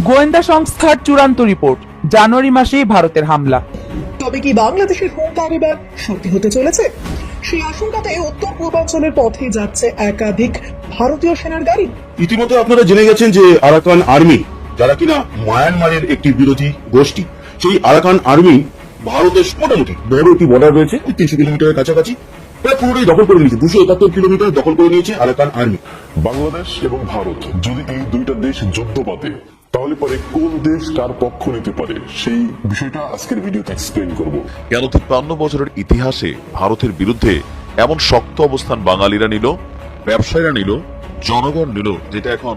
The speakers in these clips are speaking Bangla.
গোয়েন্দা সংস্থার চূড়ান্ত রিপোর্ট জানুয়ারি মাসেই ভারতের হামলা। তবে কি বাংলাদেশের হুঙ্কার এবার সত্যি হতে চলেছে? সেই আশঙ্কাতে উত্তর পূর্বাঞ্চলের পথে যাচ্ছে একাধিক ভারতীয় সেনার গাড়ি। ইতিমধ্যে আপনারা জেনে গেছেন যে আরাকান আর্মি যারা কিনা মায়ানমারের একটি বিরোধী গোষ্ঠী সেই আরাকান আর্মি ভারতের মোটামুটি বড় একটি বর্ডার রয়েছে। তিনশো কিলোমিটারের কাছাকাছি। প্রায় পুরোটাই দখল করে নিয়েছে। দুশো একাত্তর কিলোমিটার দখল করে নিয়েছে আরাকান আর্মি বাংলাদেশ এবং ভারত যদি এই দুইটা দেশ যুদ্ধ পাতে তাহলে পরে কোন দেশ কার পক্ষ নিতে পারে সেই বিষয়টা আজকের ভিডিওতে এক্সপ্লেন করব। কেন তিপ্পান্ন বছরের ইতিহাসে ভারতের বিরুদ্ধে এমন শক্ত অবস্থান বাঙালিরা নিল ব্যবসায়ীরা নিল জনগণ নিল যেটা এখন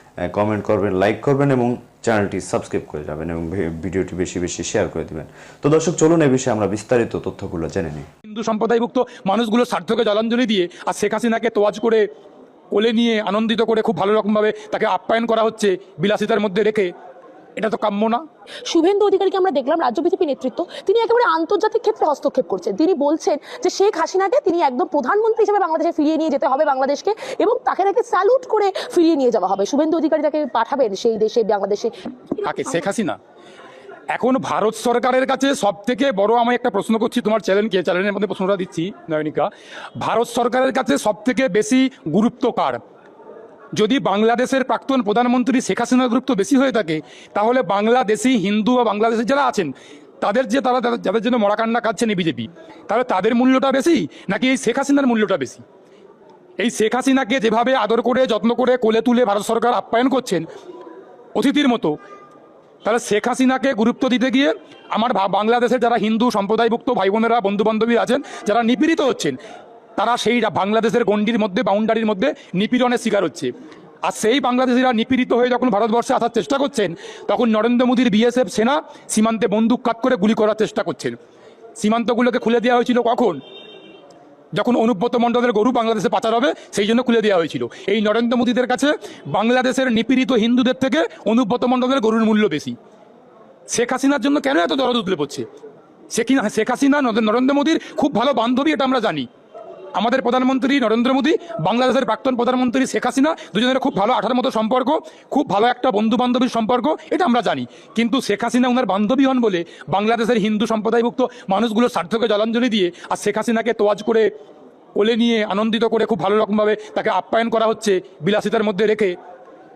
কমেন্ট করবেন লাইক করবেন এবং চ্যানেলটি সাবস্ক্রাইব করে যাবেন এবং ভিডিওটি বেশি বেশি শেয়ার করে দিবেন। তো দর্শক, চলুন এই বিষয়ে আমরা বিস্তারিত তথ্যগুলো জেনে নিই। হিন্দু সম্প্রদায়ভুক্ত মানুষগুলো স্বার্থকে জলাঞ্জলি দিয়ে আর শেখ হাসিনাকে তোয়াজ করে কোলে নিয়ে আনন্দিত করে খুব ভালো রকমভাবে তাকে আপ্যায়ন করা হচ্ছে বিলাসিতার মধ্যে রেখে এটা তো কাম্য না। শুভেন্দু অধিকারীকে আমরা দেখলাম রাজ্য বিজেপি নেতৃত্ব। তিনি একেবারে আন্তর্জাতিক ক্ষেত্রে হস্তক্ষেপ করছেন। তিনি বলছেন যে শেখ হাসিনাকে তিনি একদম প্রধানমন্ত্রী হিসেবে বাংলাদেশে ফিরিয়ে নিয়ে যেতে হবে বাংলাদেশকে এবং তাকে নাকি স্যালুট করে ফিরিয়ে নিয়ে যাওয়া হবে। শুভেন্দু অধিকারী তাকে পাঠাবেন সেই দেশে বাংলাদেশে। কাকে? শেখ হাসিনা? এখন ভারত সরকারের কাছে সব থেকে বড় আমি একটা প্রশ্ন করছি তোমার চ্যানেলকে চ্যানেলের মধ্যে প্রশ্নটা দিচ্ছি নয়নিকা। ভারত সরকারের কাছে সব থেকে বেশি গুরুত্ব কার যদি বাংলাদেশের প্রাক্তন প্রধানমন্ত্রী শেখ হাসিনার গুরুত্ব বেশি হয়ে থাকে, তাহলে বাংলাদেশি, হিন্দু বা বাংলাদেশের যারা আছেন, তাদের যে তারা যাদের জন্য মরাকান্না কাটছেন এই বিজেপি, তাহলে তাদের মূল্যটা বেশি নাকি এই শেখ হাসিনার মূল্যটা বেশি? এই শেখ হাসিনাকে যেভাবে আদর করে, যত্ন করে কোলে তুলে ভারত সরকার আপ্যায়ন করছেন অতিথির মতো, তাহলে শেখ হাসিনাকে গুরুত্ব দিতে গিয়ে আমার বাংলাদেশের যারা হিন্দু সম্প্রদায়ভুক্ত ভাই বোনেরা বন্ধু বান্ধবী আছেন, যারা নিপীড়িত হচ্ছেন তারা সেই বাংলাদেশের গণ্ডির মধ্যে বাউন্ডারির মধ্যে নিপীড়নের শিকার হচ্ছে। আর সেই বাংলাদেশিরা নিপীড়িত হয়ে যখন ভারতবর্ষে আসার চেষ্টা করছেন, তখন নরেন্দ্র মোদীর বিএসএফ সেনা সীমান্তে বন্দুক কাত করে গুলি করার চেষ্টা করছেন। সীমান্তগুলোকে খুলে দেওয়া হয়েছিল কখন? যখন অনুব্রত মণ্ডলের গরু বাংলাদেশে পাচার হবে, সেই জন্য খুলে দেওয়া হয়েছিল। এই নরেন্দ্র মোদীদের কাছে বাংলাদেশের নিপীড়িত হিন্দুদের থেকে অনুব্রত মণ্ডলের গরুর মূল্য বেশি। শেখ হাসিনার জন্য কেন এত দরদ উতলে পড়ছে? শেখ হাসিনা- নরেন্দ্র মোদীর খুব ভালো বান্ধবী, এটা আমরা জানি। আমাদের প্রধানমন্ত্রী নরেন্দ্র মোদী, বাংলাদেশের প্রাক্তন প্রধানমন্ত্রী শেখ হাসিনা, দুজনের খুব ভালো আঠার মতো সম্পর্ক, খুব ভালো একটা বন্ধু বান্ধবীর সম্পর্ক, এটা আমরা জানি। কিন্তু শেখ হাসিনা ওনার বান্ধবী হন বলে বাংলাদেশের হিন্দু সম্প্রদায়ভুক্ত মানুষগুলোর স্বার্থকে জলাঞ্জলি দিয়ে আর শেখ হাসিনাকে তোয়াজ করে কোলে নিয়ে আনন্দিত করে খুব ভালো রকমভাবে তাকে আপ্যায়ন করা হচ্ছে, বিলাসিতার মধ্যে রেখে,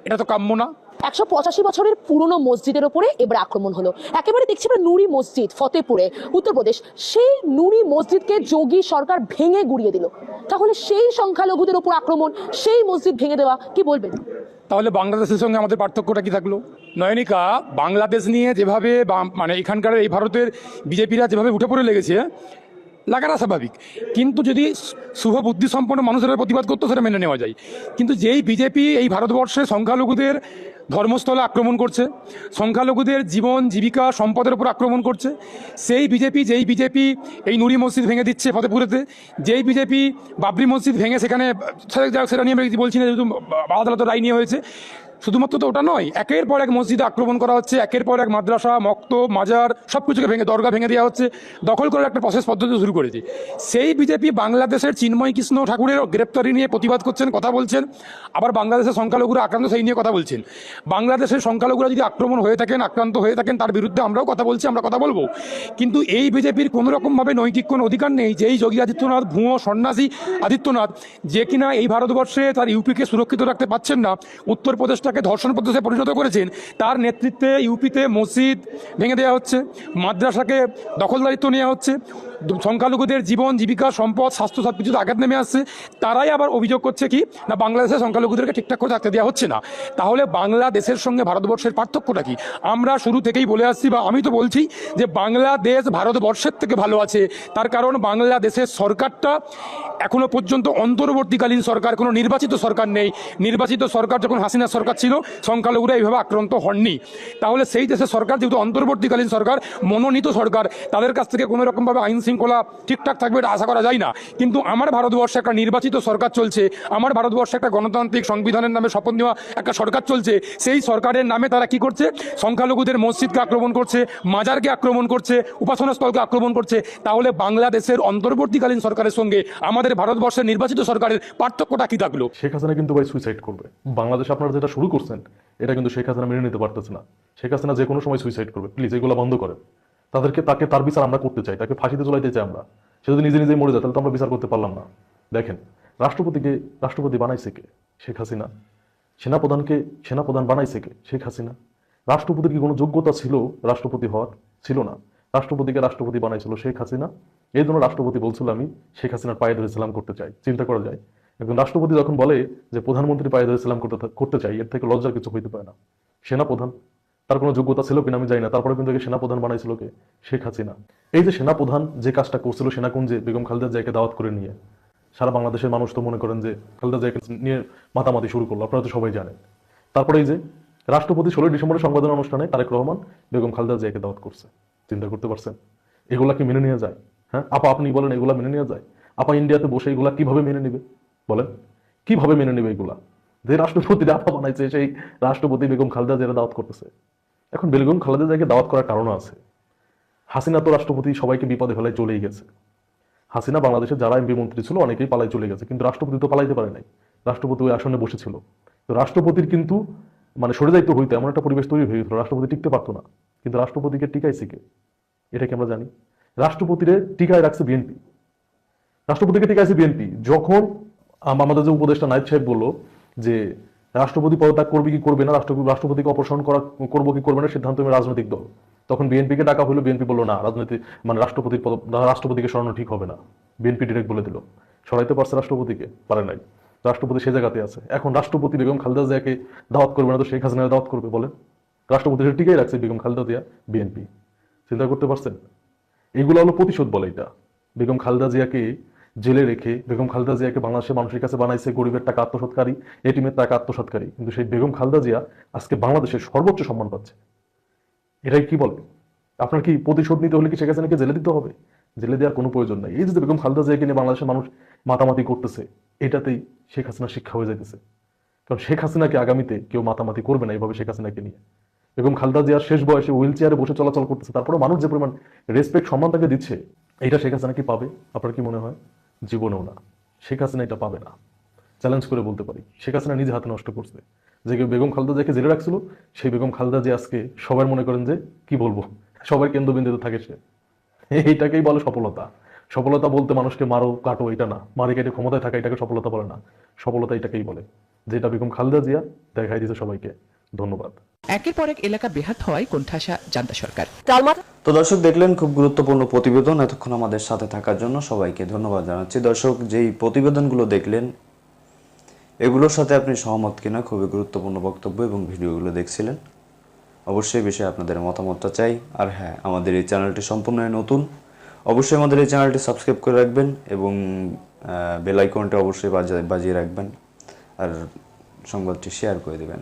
এটা তো কাম্য না। একশো পঁচাশি বছরের পুরনো মসজিদের ওপরে এবার আক্রমণ হলো। একেবারে দেখছি আমরা নুরি মসজিদ, ফতেপুরে। উত্তরপ্রদেশ, সেই নুরি মসজিদকে যোগী সরকার ভেঙে গুড়িয়ে দিল। তাহলে সেই সংখ্যালঘুদের ওপর আক্রমণ, সেই মসজিদ ভেঙে দেওয়া, কি বলবেন? তাহলে বাংলাদেশের সঙ্গে আমাদের পার্থক্যটা কি থাকল? নয়নিকা, বাংলাদেশ নিয়ে যেভাবে মানে এখানকার এই ভারতের বিজেপিরা যেভাবে উঠে পড়ে লেগেছে লাগাটা স্বাভাবিক। কিন্তু যদি শুভ বুদ্ধি সম্পন্ন মানুষেরা প্রতিবাদ করতো, সেটা মেনে নেওয়া যায়। কিন্তু যেই বিজেপি এই ভারতবর্ষে সংখ্যালঘুদের ধর্মস্থলে আক্রমণ করছে, সংখ্যালঘুদের জীবন, জীবিকা, সম্পদের উপর আক্রমণ করছে, সেই বিজেপি, যেই বিজেপি এই নুরি মসজিদ ভেঙে দিচ্ছে ফতেপুরেতে যেই বিজেপি বাবরি মসজিদ ভেঙে সেখানে, সেটা নিয়ে আমি বলছি না, যেহেতু আদালতের রায় নিয়ে হয়েছে শুধুমাত্র তো ওটা নয়, একের পর এক মসজিদে আক্রমণ করা হচ্ছে, একের পর এক মাদ্রাসা মক্ত মাজার সব কিছুকে ভেঙে, দরগা ভেঙে দেওয়া হচ্ছে, দখল করার একটা প্রসেস পদ্ধতি শুরু করেছে। সেই বিজেপি বাংলাদেশের চিন্ময় কৃষ্ণ ঠাকুরের গ্রেপ্তারি নিয়ে প্রতিবাদ করছেন, কথা বলছেন, আবার বাংলাদেশের সংখ্যালঘুরা আক্রান্ত সেই নিয়ে কথা বলছেন। বাংলাদেশের সংখ্যালঘুরা যদি আক্রমণ হয়ে থাকেন, আক্রান্ত হয়ে থাকেন, তার বিরুদ্ধে আমরাও কথা বলছি, আমরা কথা বলব। কিন্তু এই বিজেপির কোনো রকমভাবে নৈতিক কোনো অধিকার নেই যেই যোগী আদিত্যনাথ, ভুয়ো সন্ন্যাসী আদিত্যনাথ, যে কিনা এই ভারতবর্ষে তার ইউপিকে সুরক্ষিত রাখতে পারছেন না, উত্তরপ্রদেশটাকে ধর্ষণ প্রদেশে পরিণত করেছেন, তার নেতৃত্বে, ইউপিতে মসজিদ ভেঙে দেওয়া হচ্ছে, মাদ্রাসাকে দখলদারিত্ব নেওয়া হচ্ছে। সংখ্যালঘুদের জীবন, জীবিকা, সম্পদ, স্বাস্থ্য সব কিছুতে আঘাত নেমে আসছে। তারাই আবার অভিযোগ করছে কি, না বাংলাদেশের সংখ্যালঘুদেরকে ঠিকঠাক করে থাকতে দেওয়া হচ্ছে না। তাহলে বাংলাদেশের সঙ্গে ভারতবর্ষের পার্থক্যটা কি? আমরা শুরু থেকেই বলে আসছি বা আমি তো বলছি যে বাংলাদেশ ভারতবর্ষের থেকে ভালো আছে। তার কারণ বাংলাদেশের সরকারটা এখনও পর্যন্ত অন্তর্বর্তীকালীন সরকার, কোনো নির্বাচিত সরকার নেই। নির্বাচিত সরকার যখন হাসিনা সরকার ছিল, সংখ্যালঘুরা এইভাবে আক্রান্ত হননি। তাহলে সেই দেশের সরকার যেহেতু অন্তর্বর্তীকালীন সরকার, মনোনীত সরকার, তাদের কাছ থেকে কোনো রকমভাবে আইন শৃঙ্খলা ঠিকঠাক থাকবে এটা আশা করা যায় না। কিন্তু আমার ভারতবর্ষে একটা নির্বাচিত সরকার চলছে, আমার ভারতবর্ষে একটা গণতান্ত্রিক সংবিধানের নামে শপথ নেওয়া একটা সরকার চলছে, সেই সরকারের নামে তারা কি করছে? সংখ্যালঘুদের মসজিদকে আক্রমণ করছে, মাজারকে আক্রমণ করছে, উপাসনাস্থলকে আক্রমণ করছে। তাহলে বাংলাদেশের অন্তর্বর্তীকালীন সরকারের সঙ্গে আমাদের ভারতবর্ষের নির্বাচিত সরকারের পার্থক্যটা কি থাকল? শেখ হাসিনা কিন্তু ভাই সুইসাইড করবে। বাংলাদেশ আপনারা যেটা শুরু করছেন, এটা কিন্তু শেখ হাসিনা মেনে নিতে পারতেছে না। শেখ হাসিনা যে কোনো সময় সুইসাইড করবে। প্লিজ এগুলো বন্ধ করেন। তাদেরকে তাকে তার বিচার আমরা করতে চাই, তাকে ফাঁসিতে চলাইতে চাই আমরা। সে যদি নিজে নিজেই মরে যায়, তাহলে তো আমরা বিচার করতে পারলাম না। দেখেন, রাষ্ট্রপতিকে, রাষ্ট্রপতি বানাইছে কে? শেখ হাসিনা। সেনাপ্রধানকে, সেনাপ্রধান বানাইছে কে? শেখ হাসিনা। রাষ্ট্রপতির কি কোনো যোগ্যতা ছিল রাষ্ট্রপতি হওয়ার? ছিল না। রাষ্ট্রপতিকে রাষ্ট্রপতি বানাইছিল শেখ হাসিনা। এই জন্য রাষ্ট্রপতি বলছিল, আমি শেখ হাসিনার পায়ে ধরে সালাম করতে চাই। চিন্তা করা যায়। একজন রাষ্ট্রপতি যখন বলে যে প্রধানমন্ত্রী পায়ে ধরে সালাম করতে করতে চাই, এর থেকে লজ্জার কিছু হইতে পারে না। সেনাপ্রধান তার কোনো যোগ্যতা ছিল কিনা আমি জানি না। তারপরে কিন্তু সেনাপ্রধান বানাইছিল কে শেখ হাসিনা। এই যে সেনাপ্রধান যে কাজটা করছিল সেনাকুঞ্জে বেগম খালেদা জিয়াকে দাওয়াত করে নিয়ে, সারা বাংলাদেশের মানুষ তো মনে করেন যে খালেদা জিয়াকে নিয়ে মাতামাতি শুরু করল, আপনারা তো সবাই জানেন। তারপরে এই যে রাষ্ট্রপতি ষোলোই ডিসেম্বরের সংবাদন অনুষ্ঠানে তারেক রহমান বেগম খালেদা জিয়াকে দাওয়াত করছে। চিন্তা করতে পারছেন? এগুলা কি মেনে নেওয়া যায়? হ্যাঁ? আপা, আপনি বলেন এগুলা মেনে নেওয়া যায়? আপা ইন্ডিয়াতে বসে এগুলা কীভাবে মেনে নেবে? বলেন। কীভাবে মেনে নেবে এগুলা? যে রাষ্ট্রপতি আপা বানাইছে, সেই রাষ্ট্রপতি বেগম খালেদা জিয়ার দাওয়াত করতেছে। এখন বেগম খালেদা জিয়াকে দাওয়াত করার কারণ আছে। হাসিনা তো রাষ্ট্রপতি, সবাইকে বিপদে ফেলায় চলেই গেছে। হাসিনা বাংলাদেশের যারা এমপি মন্ত্রী ছিল, অনেকেই পালাই চলে গেছে, কিন্তু রাষ্ট্রপতি তো পালাইতে পারে নাই। রাষ্ট্রপতি ওই আসনে বসেছিল। তো রাষ্ট্রপতির কিন্তু মানে সরে যাইতে হইতো এমন একটা পরিবেশ তৈরি হয়ে গেছিল, রাষ্ট্রপতি টিকতে পারতো না। কিন্তু রাষ্ট্রপতিকে টিকাইছে কে? এটা কি আমরা জানি? রাষ্ট্রপতিরে টিকায় রাখছে বিএনপি। রাষ্ট্রপতিকে টিকাইছে বিএনপি। যখন আমাদের যে উপদেষ্টা নাইব সাহেব বলল যে রাষ্ট্রপতি পদত্যাগ করবে কি করবে না, রাষ্ট্রপতি, রাষ্ট্রপতিকে অপসারণ করা, করব কি করবে না সিদ্ধান্ত নেবে রাজনৈতিক দল। তখন বিএনপিকে ডাকা হলো, বিএনপি বলল, না রাজনৈতিক মানে রাষ্ট্রপতির পদ, রাষ্ট্রপতিকে সরানো ঠিক হবে না। বিএনপি ডিরেক্ট বলে দিল। সরাইতে পারছে রাষ্ট্রপতিকে? পারে নাই। রাষ্ট্রপতি সে জায়গাতে আছে। এখন রাষ্ট্রপতি বেগম খালেদা জিয়াকে দাওয়াত করবে না তো শেখ হাসিনা দাওয়াত করবে, বলেন। রাষ্ট্রপতি সেটা টিকাই রাখছে, বেগম খালেদা জিয়া, বিএনপি। চিন্তা করতে পারছেন? এগুলো হলো প্রতিশোধ বলে এটা। বেগম খালেদা জিয়াকে জেলে রেখে বেগম খালেদা জিয়াকে বাংলাদেশের মানুষের কাছে বানাইছে গরিবের টাকা আত্মসৎকারী, এটিমের টাকা আত্মসৎকারী। কিন্তু সেই বেগম খালেদা জিয়া আজকে বাংলাদেশের সর্বোচ্চ সম্মান পাচ্ছে। এটাই কি বলে আপনার কি প্রতিশোধ নিতে হলে কি শেখ হাসিনাকে জেলে দিতে হবে? জেলে দেওয়ার কোনো প্রয়োজন নাই। এই যে বেগম খালেদা জিয়াকে নিয়ে বাংলাদেশের মানুষ মাতামাতি করতেছে, এটাতেই শেখ হাসিনা শিক্ষা হয়ে যাইতেছে। কারণ শেখ হাসিনাকে আগামীতে কেউ মাতামাতি করবে না এইভাবে শেখ হাসিনাকে নিয়ে। বেগম খালেদা জিয়ার শেষ বয়সে হুইল চেয়ারে বসে চলাচল করতেছে তারপরে মানুষ যে পরিমাণ রেসপেক্ট সম্মান তাকে দিচ্ছে, এইটা শেখ হাসিনা কি পাবে? আপনার কি মনে হয়? জীবনেও না। শেখ হাসিনা এটা পাবে না। চ্যালেঞ্জ করে বলতে পারি। শেখ হাসিনা নিজে হাতে নষ্ট করছে। যে কেউ বেগম খালেদা জিয়াকে জেলে রাখছিল, সেই বেগম খালেদা যে আজকে সবাই মনে করেন যে, কি বলব? সবার কেন্দ্রবিন্দুতে থাকে সে। এইটাকেই বলে সফলতা। সফলতা বলতে মানুষকে মারো, কাটো, এটা না। মারে, কেটে ক্ষমতায় থাকা এটাকে সফলতা বলে না। সফলতা এটাকেই বলে। যেটা বেগম খালেদা জিয়া দেখাই দিয়েছে সবাইকে। ধন্যবাদ। একের পর এক এলাকা বেহাত হওয়ায় কোণঠাসা জান্তা সরকার। তো দর্শক দেখলেন খুব গুরুত্বপূর্ণ প্রতিবেদন। এতক্ষণ আমাদের সাথে থাকার জন্য সবাইকে ধন্যবাদ জানাচ্ছি। দর্শক যেই প্রতিবেদনগুলো দেখলেন এগুলোর সাথে আপনি সহমত কিনা খুবই গুরুত্বপূর্ণ বক্তব্য এবং ভিডিওগুলো দেখছিলেন। অবশ্যই বিষয়ে আপনাদের মতামতটা চাই। আর হ্যাঁ আমাদের এই চ্যানেলটি সম্পূর্ণ নতুন। অবশ্যই আমাদের এই চ্যানেলটি সাবস্ক্রাইব করে রাখবেন এবং বেল আইকনটা অবশ্যই বাজিয়ে রাখবেন। আর সংবাদটি শেয়ার করে দেবেন।